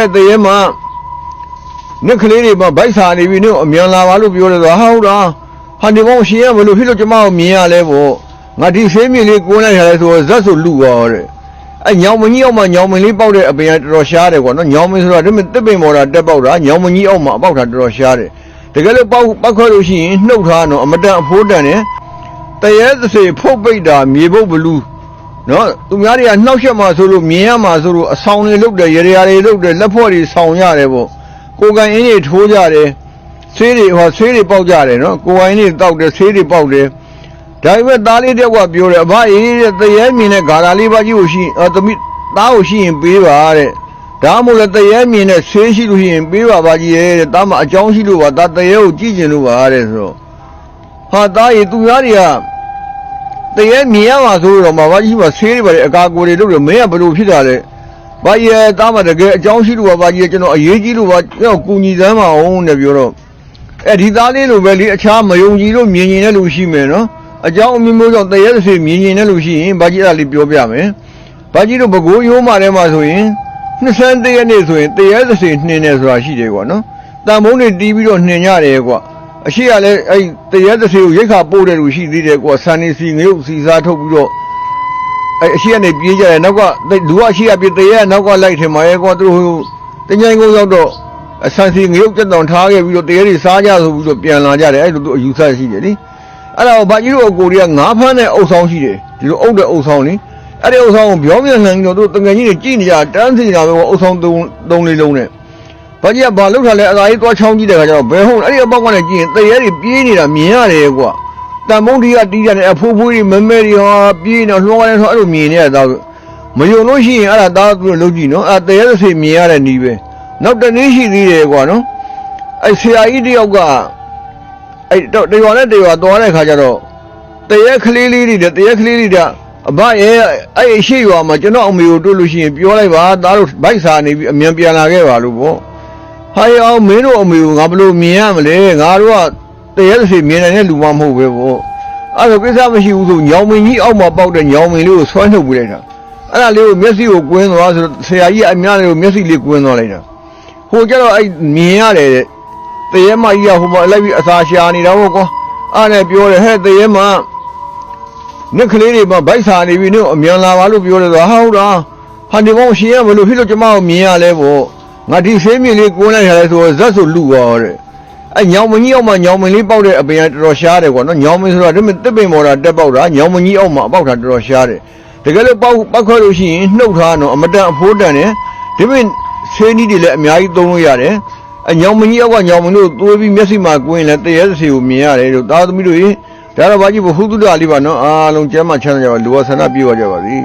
တဲ့တရေမှာနှစ်ကလေးတွေမှာဗိုက်စာနေပြီနုအမြန်လာပါလို့ပြောတယ်ဆိုဟာဟုတ်လားဟာဒီဘောင်ရှင်ရမလို့ဖြစ်လို့ကျမကိုမြင်ရလဲပေါ့ငါဒီဆေးမြေလေးကိုလိုက်ရတယ်ဆိုတော့ဇက်ဆိုလူရောတဲ့အဲညောင်မကြီးအောက်မှာညောင်မင်းလေးပေါက်တဲ့အပင်ကတော်တော်ရှားတယ်ကွာနော်ညောင်မင်းဆိုတာဒီမဲ့တစ်ပင်ပေါ်တာတက်ပေါက်တာညောင်မကြီးအောက်မှာအပေါက်တာတော်တော်ရှားတယ်တကယ်လို့ပေါက်ပောက်ခွဲလို့ရှိရင်နှုတ်ထားတော့အမတန်အဖိုးတန်တယ်တရေသစေဖုတ်ပိတ်တာမြေပုတ်ဘလူး နော်သူများတွေကနှောက်ရက်မှာဆိုလို့မြင်ရမှာဆိုလို့အဆောင်တွေလုတ်တယ်ရေရာတွေလုတ်တယ်လက်ဖွဲ့တွေဆောင်ရတယ်ပေါ့ကိုယ်ကန်အင်းတွေထိုးကြတယ်ဆေးတွေဟောဆေးတွေပေါက်ကြတယ်နော်ကိုယ်ကန်အင်းတွေတောက်တယ်ဆေးတွေပေါက်တယ်ဒါပေမဲ့သားလေးတယောက်ကပြောတယ်အဘအေးတဲ့တရေမြင်တဲ့ဂါရာလေးပါကြီးကိုရှိရင်အသမီးသားကိုရှိရင်ပေးပါတဲ့ဒါမှမဟုတ်လည်းတရေမြင်တဲ့ဆေးရှိလို့ရှိရင်ပေးပါပါကြီးရဲ့တဲ့သားမအကြောင်းရှိလို့ပါသားတရေကိုကြည့်ကျင်လို့ပါတဲ့ဆိုတော့ဟာသားရေသူများတွေက တရေမြင်ရမှာဆိုတော့မဘာကြီးကဆေးတွေပါလေအကာကိုတွေလုပ်တယ်မင်းကဘယ်လိုဖြစ်တာလဲဘာကြီးရဲ့တားမတကယ်အကြောင်းရှိလို့ပါဘာကြီးရဲ့ကျွန်တော်အရေးကြီးလို့ပါကျွန်တော်ကူညီစမ်းပါအောင်တဲ့ပြောတော့အဲဒီသားလေးလိုပဲလေအခြားမယုံကြည်လို့မြင်ရင်လည်းလူရှိမယ်နော်အကြောင်းအမျိုးမျိုးကြောင့်တရေတစ်စီမြင်ရင်လည်းလူရှိရင်ဘာကြီးအဲ့ဒါလေးပြောပြမယ်ဘာကြီးတို့ဘကိုးရိုးမာထဲမှာဆိုရင်21ရက်နေ့ဆိုရင်တရေတစ်စီနှင်းနေဆိုတာရှိတယ်ကွာနော်တန်ဖုံးတွေတီးပြီးတော့နှင်းကြတယ်ကွာ အရှိကလည်းအဲ့တရက်တစ်စီကိုရိတ်ခါပို့တဲ့လူရှိသေးတယ်ကွာဆန်နေစီငရုတ်စီစားထုတ်ပြီးတော့အဲ့အရှိကနေပြေးကြတယ်နောက်ကလူကအရှိကပြေးတရက်နောက်ကလိုက်ထင်ပါရဲ့ကွာသူတို့တញ្ញိုင်းကုန်းရောက်တော့အဆန်စီငရုတ်တက်တောင်ထားခဲ့ပြီးတော့တရက်တွေစားကြဆိုပြီးတော့ပြန်လာကြတယ်အဲ့လိုသူအယူဆရှိတယ်လေအဲ့ဒါကိုဘာကြီးတို့အကိုတွေကငါးဖမ်းတဲ့အုပ်ဆောင်ရှိတယ်ဒီလိုအုပ်တဲ့အုပ်ဆောင်လေအဲ့ဒီအုပ်ဆောင်ကိုပြောင်းပြန်လှန်ပြီးတော့သူတငယ်ကြီးတွေကြည့်နေကြတန်းစီနေတာပဲအုပ်ဆောင်သုံးသုံးလေးလုံးနဲ့ ဘာကြီးကဘာလောက်ထားလဲအသာကြီးသွားချောင်းကြည့်တဲ့ခါကျတော့ဘယ်ဟုတ်အဲ့ဒီအပေါက်ကနေကြည့်ရင်တရေတွေပြေးနေတာမြင်ရတယ်ကွာတန်မုံဒီကတီးကြတယ်အဖိုးဖိုးတွေမမဲတွေဟာပြေးနေလွှမ်းရတယ်ဆိုအဲ့လိုမြင်နေရတာမယုံလို့ရှိရင်အဲ့ဒါသားသူတို့လုပ်ကြည့်နော်အဲ့တရေသစိမြင်ရတဲ့နီးပဲနောက်တနည်းရှိသေးတယ်ကွာနော်အဲ့ဆရာကြီးတယောက်ကအဲ့တော့တရွာနဲ့တရွာသွားတဲ့ခါကျတော့တရေကလေးလေးတွေတရေကလေးလေးတဲ့အဘရဲ့အဲ့အရှိရွာမှာကျွန်တော်အမေကိုတွေ့လို့ရှိရင်ပြောလိုက်ပါသားတို့ဗိုက်စာနေပြီးအမြန်ပြန်လာခဲ့ပါလို့ပေါ့ ဟာရအောင်မင်းတို့အမေကိုငါဘလို့မြင်ရမလဲငါတို့ကတရေသစီမြင်နိုင်တဲ့လူမှမဟုတ်ပဲပေါ့အဲ့ဒါကိစ္စမရှိဘူးဆိုညောင်မင်းကြီးအောက်မှာပေါက်တဲ့ညောင်မင်းလေးကိုဆွဲနှုတ်ပြလိုက်တာအဲ့ဒါလေးကိုမျက်စိကိုကွင်းသွားဆိုတော့ဆရာကြီးအများလေးကိုမျက်စိလေးကွင်းသွားလိုက်တာဟိုကျတော့အဲ့မြင်ရတယ်တဲ့တရေမကြီးကဟိုမှာလိုက်ပြီးအစာရှာနေတာပေါ့ကွာအဲ့နဲ့ပြောတယ်ဟဲ့တရေမနှစ်ကလေးတွေမှာဗိုက်စာနေပြီနုအမြန်လာပါလို့ပြောတယ်ဆိုဟာဟုတ်လားဟာဒီဘောင်ရှင်ရမလို့ဖြစ်လို့ကျမကိုမြင်ရလဲပေါ့ ငါဒီဆေးမြေလေးကိုလိုက်ရတယ်ဆိုတော့ဇက်ဆိုလူရောတဲ့အဲညောင်မကြီးအောက်မှာညောင်မင်းလေးပေါက်တဲ့အပင်ကတော်တော်ရှားတယ်ကွာနော်ညောင်မင်းဆိုတာဒီမဲ့တစ်ပင်ပေါ်တာတက်ပေါက်တာညောင်မကြီးအောက်မှာအပေါက်တာတော်တော်ရှားတယ်တကယ်လို့ပေါက်ပောက်ခွဲလို့ရှိရင်နှုတ်ထားတော့အမတန်အဖိုးတန်တယ်ဒီမဲ့ဆေးနီးတွေလည်းအများကြီးသုံးလို့ရတယ်အညောင်မကြီးအောက်ကညောင်မင်းတို့သွေးပြီးမျက်စိမှာကွင်းလဲတရေစီကိုမြင်ရတယ်လို့သားသမီးတို့ရေဒါတော့ဘာကြီးဘဟုတုဒ္ဒလေးပါနော်အားလုံးကျမ်းမှချမ်းသာကြပါလူဝဆန္ဒပြေပါကြပါစေ